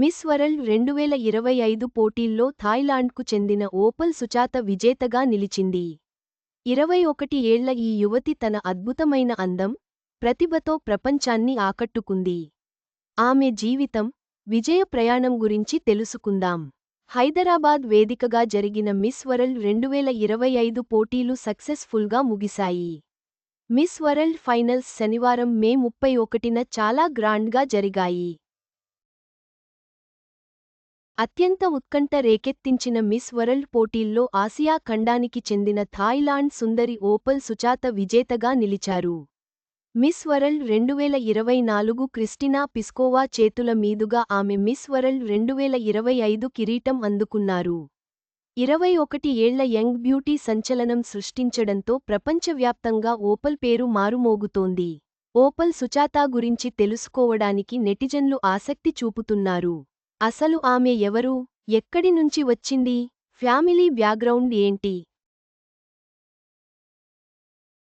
Miss world రెండువేల ఇరవై ఐదు పోటీల్లో థాయిలాండ్కు చెందిన ఓపల్ సుచాత విజేతగా నిలిచింది. ఇరవై ఒకటి ఏళ్ళ ఈ యువతి తన అద్భుతమైన అందం ప్రతిభతో ప్రపంచాన్ని ఆకట్టుకుంది. ఆమె జీవితం విజయ ప్రయాణం గురించి తెలుసుకుందాం. హైదరాబాద్ వేదికగా జరిగిన మిస్ వరల్డ్ రెండువేల ఇరవై ఐదు పోటీలు సక్సెస్ఫుల్గా ముగిశాయి. మిస్ వరల్డ్ ఫైనల్స్ శనివారం మే ముప్పై ఒకటిన చాలా గ్రాండ్గా జరిగాయి. అత్యంత ఉత్కంఠ రేకెత్తించిన మిస్ వరల్డ్ పోటీల్లో ఆసియా ఖండానికి చెందిన థాయిలాండ్ సుందరి ఓపల్ సుచాత విజేతగా నిలిచారు. మిస్ వరల్డ్ రెండువేల ఇరవై నాలుగు క్రిస్టినా పిస్కోవా చేతుల మీదుగా ఆమె మిస్ వరల్డ్ రెండువేల ఇరవై ఐదు కిరీటం అందుకున్నారు. ఇరవై ఒకటి ఏళ్ళ యంగ్ బ్యూటీ సంచలనం సృష్టించడంతో ప్రపంచవ్యాప్తంగా ఓపల్ పేరు మారుమోగుతోంది. ఓపల్ సుచాత గురించి తెలుసుకోవడానికి నెటిజన్లు ఆసక్తి చూపుతున్నారు. అసలు ఆమె ఎవరు? ఎక్కడి నుంచి వచ్చింది? ఫ్యామిలీ బ్యాక్గ్రౌండ్ ఏంటి?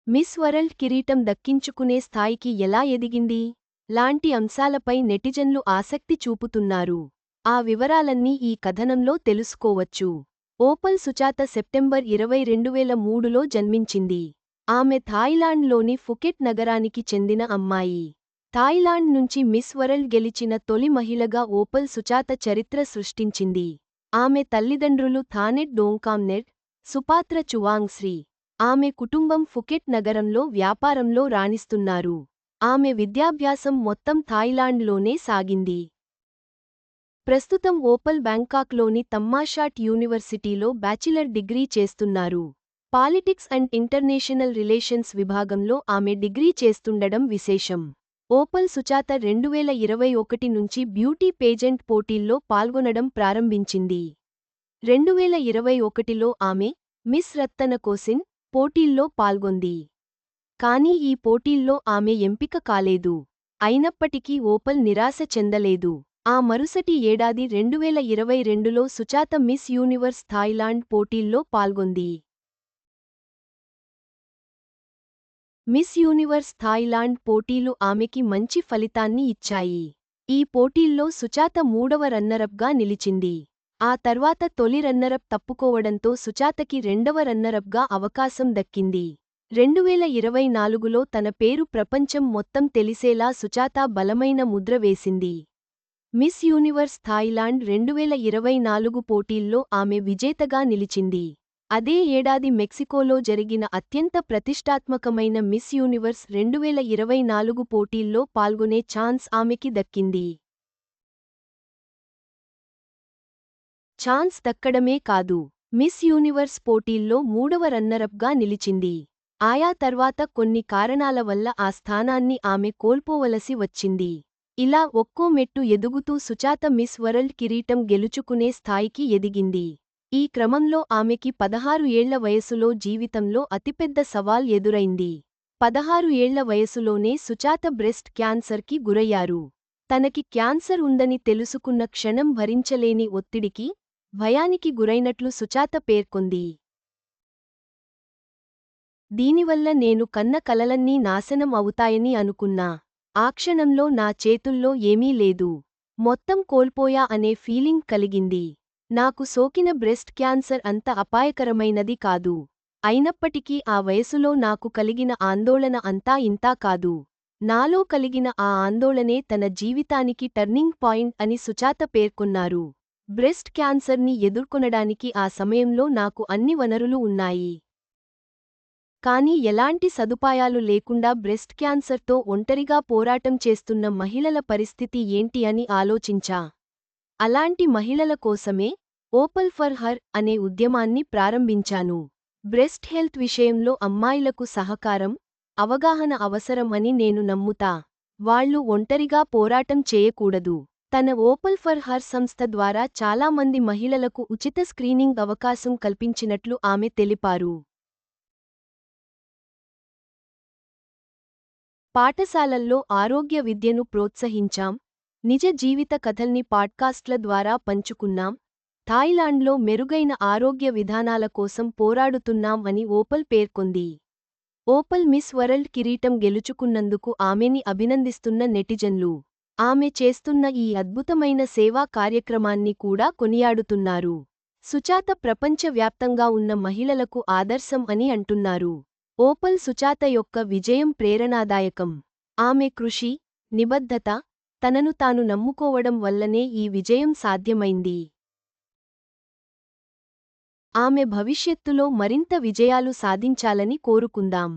మిస్ వరల్డ్ కిరీటం దక్కించుకునే స్థాయికి ఎలా ఎదిగింది? లాంటి అంశాలపై నెటిజన్లు ఆసక్తి చూపుతున్నారు. ఆ వివరాలన్నీ ఈ కథనంలో తెలుసుకోవచ్చు. ఓపల్ సుచాత సెప్టెంబర్ ఇరవై రెండువేల మూడులో జన్మించింది. ఆమె థాయిలాండ్లోని ఫుకెట్ నగరానికి చెందిన అమ్మాయి. థాయిలాండ్ నుంచి మిస్ వరల్డ్ గెలిచిన తొలి మహిళగా ఓపల్ సుచాత చరిత్ర సృష్టించింది. ఆమె తల్లిదండ్రులు థానెట్ డోంకామ్నెట్ సుపాత్ర చువాంగ్శ్రీ ఆమె కుటుంబం ఫుకెట్ నగరంలో వ్యాపారంలో రాణిస్తున్నారు. ఆమె విద్యాభ్యాసం మొత్తం థాయిలాండ్లోనే సాగింది. ప్రస్తుతం ఓపల్ బ్యాంకాక్లోని తమ్మాషాట్ యూనివర్సిటీలో బ్యాచిలర్ డిగ్రీ చేస్తున్నారు. పాలిటిక్స్ అండ్ ఇంటర్నేషనల్ రిలేషన్స్ విభాగంలో ఆమె డిగ్రీ చేస్తుండడం విశేషం. ఓపల్ సుచాత రెండువేల ఇరవై ఒకటి నుంచి బ్యూటీ పేజెంట్ పోటీల్లో పాల్గొనడం ప్రారంభించింది. రెండువేల ఇరవై ఒకటిలో ఆమె మిస్ రత్తన కోసిన్ పోటీల్లో పాల్గొంది. కానీ ఈ పోటీల్లో ఆమె ఎంపిక కాలేదు. అయినప్పటికీ ఓపల్ నిరాశ చెందలేదు. ఆ మరుసటి ఏడాది రెండువేల ఇరవై రెండులో సుచాత మిస్ యూనివర్స్ థాయిలాండ్ పోటీల్లో పాల్గొంది. మిస్ యూనివర్స్ థాయిలాండ్ పోటీలు ఆమెకి మంచి ఫలితాన్ని ఇచ్చాయి. ఈ పోటీల్లో సుచాత మూడవ రన్నరప్గా నిలిచింది. ఆ తర్వాత తొలి రన్నరప్ తప్పుకోవడంతో సుచాతకి రెండవ రన్నరప్గా అవకాశం దక్కింది. రెండువేల ఇరవై నాలుగులో తన పేరు ప్రపంచం మొత్తం తెలిసేలా సుచాత బలమైన ముద్ర వేసింది. మిస్ యూనివర్స్ థాయిలాండ్ రెండువేల ఇరవై నాలుగు పోటీల్లో ఆమె విజేతగా నిలిచింది. అదే ఏడాది మెక్సికోలో జరిగిన అత్యంత ప్రతిష్టాత్మకమైన మిస్ యూనివర్స్ రెండువేల ఇరవై నాలుగు పోటీల్లో పాల్గొనే ఛాన్స్ ఆమెకి దక్కింది. ఛాన్స్ దక్కడమే కాదు మిస్ యూనివర్స్ పోటీల్లో మూడవ రన్నరప్గా నిలిచింది. ఆయా తర్వాత కొన్ని కారణాల వల్ల ఆ స్థానాన్ని ఆమె కోల్పోవలసి వచ్చింది. ఇలా ఒక్కో మెట్టు ఎదుగుతూ సుచాత మిస్ వరల్డ్ కిరీటం గెలుచుకునే స్థాయికి ఎదిగింది. ఈ క్రమంలో ఆమెకి పదహారు ఏళ్ళ వయసులో జీవితంలో అతిపెద్ద సవాల్ ఎదురైంది. పదహారు ఏళ్ళ వయసులోనే సుచాత బ్రెస్ట్ క్యాన్సర్కి గురయ్యారు. తనకి క్యాన్సర్ ఉందని తెలుసుకున్న క్షణం భరించలేని ఒత్తిడికి భయానికి గురైనట్లు సుచాత పేర్కొంది. దీనివల్ల నేను కన్న కలలన్నీ నాశనం అవుతాయని అనుకున్నా. ఆ క్షణంలో నా చేతుల్లో ఏమీ లేదు. మొత్తం కోల్పోయా అనే ఫీలింగ్ కలిగింది. నాకు సోకిన బ్రెస్ట్ క్యాన్సర్ అంత అపాయకరమైనది కాదు. అయినప్పటికీ ఆ వయసులో నాకు కలిగిన ఆందోళన అంతా ఇంతా కాదు. నాలో కలిగిన ఆ ఆందోళనే తన జీవితానికి టర్నింగ్ పాయింట్ అని సుచాత పేర్కొన్నారు. బ్రెస్ట్ క్యాన్సర్ని ఎదుర్కొనడానికి ఆ సమయంలో నాకు అన్ని వనరులు ఉన్నాయి. కానీ ఎలాంటి సదుపాయాలు లేకుండా బ్రెస్ట్ క్యాన్సర్తో ఒంటరిగా పోరాటం చేస్తున్న మహిళల పరిస్థితి ఏంటి అని ఆలోచించా. అలాంటి మహిళల కోసమే ఓపల్ ఫర్ హర్ అనే ఉద్యమాన్ని ప్రారంభించాను. బ్రెస్ట్ హెల్త్ విషయంలో అమ్మాయిలకు సహకారం అవగాహన అవసరం అని నేను నమ్ముతా. వాళ్ళు ఒంటరిగా పోరాటం చేయకూడదు. తన ఓపల్ ఫర్ హర్ సంస్థ ద్వారా చాలామంది మహిళలకు ఉచిత స్క్రీనింగ్ అవకాశం కల్పించినట్లు ఆమె తెలిపారు. పాఠశాలల్లో ఆరోగ్య విద్యను ప్రోత్సహించాం నిజ జీవిత కథల్ని పాడ్కాస్ట్ల ద్వారా పంచుకున్నాం థాయిలాండ్లో మెరుగైన ఆరోగ్య విధానాల కోసం పోరాడుతున్నాం అని ఓపల్ పేర్కొంది. ఓపల్ మిస్ వరల్డ్ కిరీటం గెలుచుకున్నందుకు ఆమెని అభినందిస్తున్న నెటిజన్లు. ఆమె చేస్తున్న ఈ అద్భుతమైన సేవా కార్యక్రమాన్ని కూడా కొనియాడుతున్నారు. సుచాత ప్రపంచవ్యాప్తంగా ఉన్న మహిళలకు ఆదర్శం అని అంటున్నారు. ఓపల్ సుచాత యొక్క విజయం ప్రేరణాదాయకం. ఆమె కృషి నిబద్ధత తనను తాను నమ్ముకోవడం వల్లనే ఈ విజయం సాధ్యమైంది. ఆమె భవిష్యత్తులో మరింత విజయాలు సాధించాలని కోరుకుందాం.